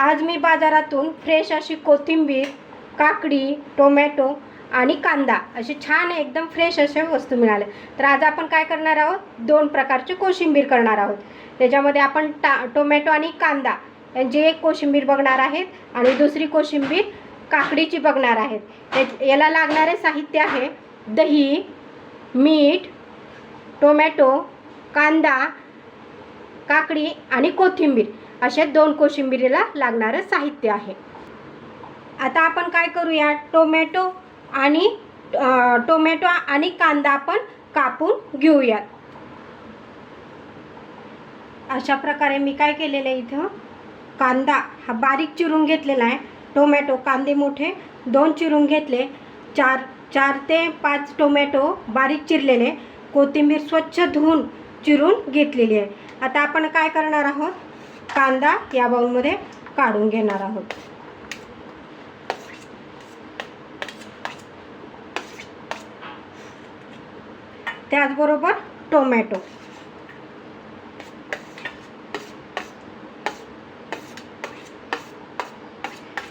आज मी बाजारातून फ्रेश अशी कोथिंबीर काकडी टोमॅटो आणि कांदा असे छान एकदम फ्रेश असे वस्तू मिळाले तर आज आपण काय करणार आहोत? दोन प्रकारची कोशिंबीर करणार आहोत. त्याच्यामध्ये आपण टा टोमॅटो आणि कांदा यांची एक कोशिंबीर बघणार आहेत आणि दुसरी कोशिंबीर काकडीची बघणार आहेत. याला लागणारे साहित्य आहे दही मीठ टोमॅटो कांदा काकडी आणि कोथिंबीर. असे दोन कोशिंबिरीला लागणारं साहित्य आहे. आता आपण काय करूया? टोमॅटो आणि टोमॅटो आणि कांदा आपण कापून घेऊयात. अशा प्रकारे मी काय केलेलं आहे इथं? कांदा हा बारीक चिरून घेतलेला आहे. टोमॅटो कांदे मोठे दोन चिरून घेतले. चार चार ते पाच टोमॅटो बारीक चिरलेले. कोथिंबीर स्वच्छ धुवून चिरून घेतलेली आहे. आता आपण काय करणार आहोत? कांदा या बाउलमध्ये काढून घेणार आहोत. त्याचबरोबर टोमॅटो.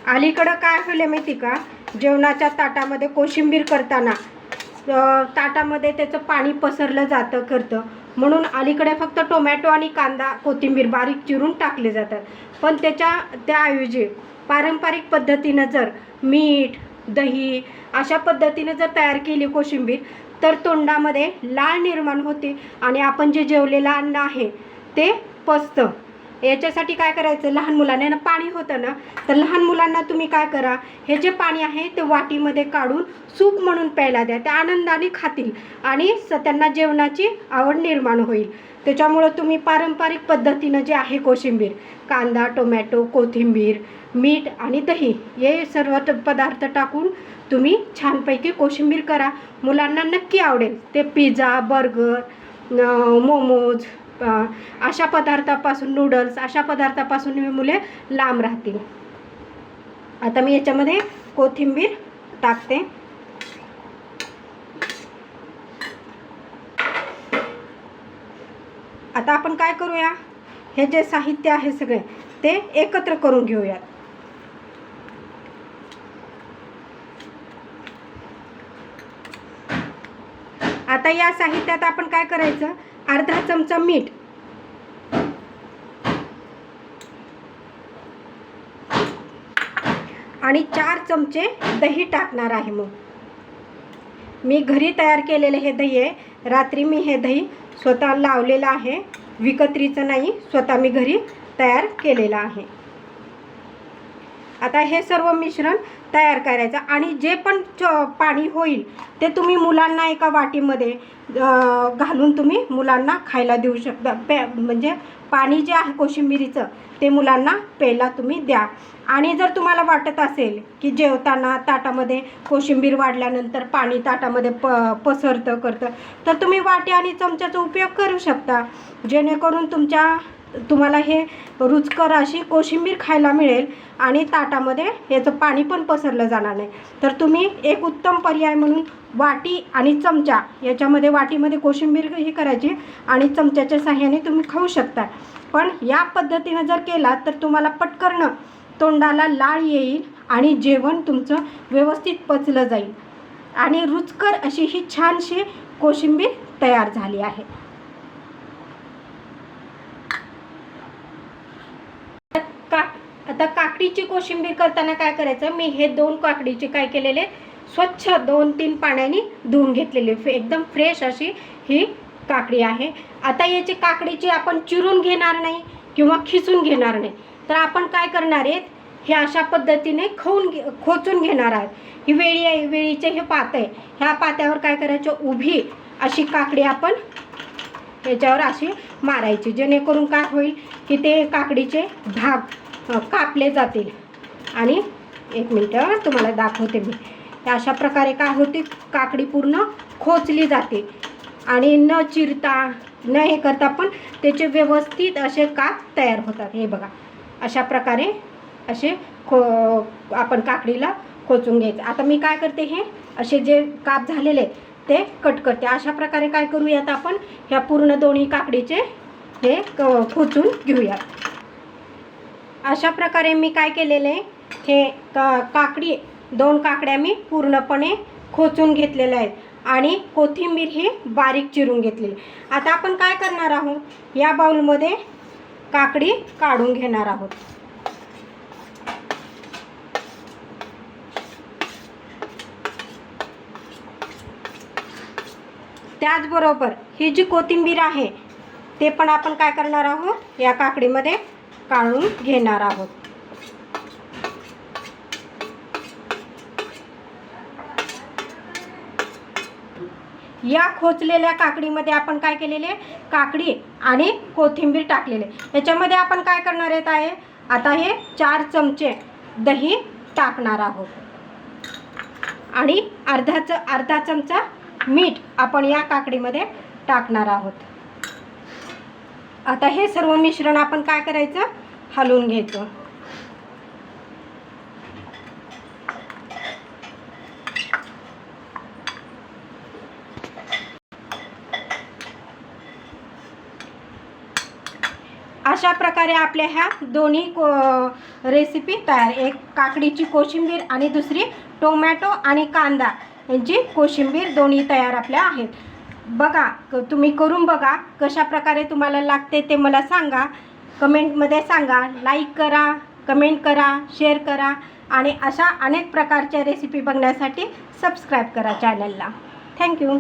अलीकडं काय होईल माहिती का? जेवणाच्या ताटामध्ये कोशिंबीर करताना ताटामध्ये त्याचं पाणी पसरलं जातं करतं म्हणून अलीकडे फक्त टोमॅटो आणि कांदा कोथिंबीर बारीक चिरून टाकले जातात. पण त्याच्या त्याऐवजी पारंपरिक पद्धतीनं जर मीठ दही अशा पद्धतीने जर तयार केली कोशिंबीर तर तोंडामध्ये लाळ निर्माण होते आणि आपण जे जेवलेलं अन्न आहे ते पचतं. याच्यासाठी काय करायचं? लहान मुलांना ना पाणी होतं ना तर लहान मुलांना तुम्ही काय करा हे जे पाणी आहे ते वाटीमध्ये काढून सूप म्हणून प्यायला द्या. ते आनंदाने खातील आणि स त्यांना जेवणाची आवड निर्माण होईल. त्याच्यामुळं तुम्ही पारंपरिक पद्धतीनं जे आहे कोशिंबीर कांदा टोमॅटो कोथिंबीर मीठ आणि दही हे सर्व पदार्थ टाकून तुम्ही छानपैकी कोशिंबीर करा. मुलांना नक्की आवडेल. ते पिझ्झा बर्गर मोमोज अशा पदार्थापासून नूडल्स अशा पदार्थापासून मुले लांब राहतील. आता मी याच्यामध्ये कोथिंबीर टाकते. आता आपण काय करूया? हे जे साहित्य आहे सगळे ते एकत्र करून घेऊयात. आता या साहित्यात आपण काय करायचं? अर्धा चमचा मीठ. आणि चार चमचे दही टाकणार आहे मग. मी घरी तयार केलेले हे दही आहे. रात्री मी हे दही स्वतः लावलेलं आहे. विकत्रीचं नाही स्वतः मी घरी तयार केलेलं आहे. आता हे सर्व मिश्रण तयार करायचं आणि जे पण च- पाणी होईल ते तुम्ही मुलांना एका वाटीमध्ये घालून तुम्ही मुलांना खायला देऊ शकता. पे म्हणजे पाणी जे आहे कोशिंबिरीचं ते मुलांना प्यायला तुम्ही द्या. आणि जर तुम्हाला वाटत असेल की जेवताना ताटामध्ये कोशिंबीर वाढल्यानंतर पाणी ताटामध्ये प पसरतं करतं तर तुम्ही वाटी आणि चमच्याचा उपयोग करू शकता. जेणेकरून तुमच्या तुम्हाला हे रुचकर अशी कोशिंबीर खायला मिळेल आणि ताटामध्ये याचं पाणी पण पसरलं जाणार नाही. तर तुम्ही एक उत्तम पर्याय म्हणून वाटी आणि चमचा याच्यामध्ये वाटीमध्ये कोशिंबीर ही करायची आणि चमच्याच्या साह्याने तुम्ही खाऊ शकता. पण या पद्धतीनं जर केला तर तुम्हाला पटकन तोंडाला लाळ येईल आणि जेवण तुमचं व्यवस्थित पचलं जाईल. आणि रुचकर अशी ही छानशी कोशिंबीर तयार झाली आहे का आता काकडीची कोशिंबीर करताना काय करायचं मी हे दोन काकडीचे काय केलेले स्वच्छ दोन तीन पाण्याने धुवून घेतलेले. एकदम फ्रेश अशी ही काकडी आहे. आता याची काकडीची आपण चिरून घेणार नाही किंवा खिचून घेणार नाही. तर आपण काय करणार आहेत हे अशा पद्धतीने खाऊन घे खोचून घेणार आहोत. ही वेळी आहे वेळीचे हे पात आहे. ह्या पात्यावर काय करायचं उभी अशी काकडी आपण याच्यावर अशी मारायची. जेणेकरून काय होईल की ते काकडीचे भाग कापले जातील. आणि एक मिनटं तुम्हाला दाखवते मी. अशा प्रकारे काय होते काकडी पूर्ण खोचली जाते. आणि न चिरता न हे करता पण त्याचे व्यवस्थित असे काप तयार होतात. हे बघा. अशा प्रकारे असे खो आपण काकडीला खोचून घ्यायचं. आता मी काय करते हे असे जे काप झालेले ते कट करते. अशा प्रकारे काय करूयात आपण ह्या पूर्ण दोन्ही काकडीचे हे क खोचून घेऊयात. अशा प्रकारे मी काय केलेले हे का काकडी दोन काकड्या मी पूर्णपणे खोचून घेतलेल्या आहेत. आणि कोथिंबीर ही बारीक चिरून घेतलेली. आता आपण काय करणार आहोत? या बाऊलमध्ये काकडी काढून घेणार आहोत. त्याचबरोबर ही जी कोथिंबीर आहे ते पण आपण काय करणार आहोत? या काकडीमध्ये काढून घेणार आहोत. या खोचलेल्या काकडीमध्ये आपण काय केलेले? काकडी आणि कोथिंबीर टाकलेले. याच्यामध्ये आपण काय करणार आहेत आहे? आता हे चार चमचे दही टाकणार आहोत. आणि अर्धाच अर्धा चमचा मीठ आपण या काकडीमध्ये टाकणार आहोत. आता हे सर्व मिश्रण आपण काय करायचं? हलवून घ्यायचं अशा प्रकारे आपल्या ह्या दोन्ही को रेसिपी तयार. एक काकडीची कोशिंबीर आणि दुसरी टोमॅटो आणि कांदा यांची कोशिंबीर दोन्ही तयार आपल्या आहेत. बघा तुम्ही करून बघा कशा प्रकारे तुम्हाला लागते ते मला सांगा. कमेंटमध्ये सांगा लाईक करा कमेंट करा शेअर करा आणि अशा अनेक प्रकारच्या रेसिपी बघण्यासाठी सबस्क्राईब करा चॅनलला थँक्यू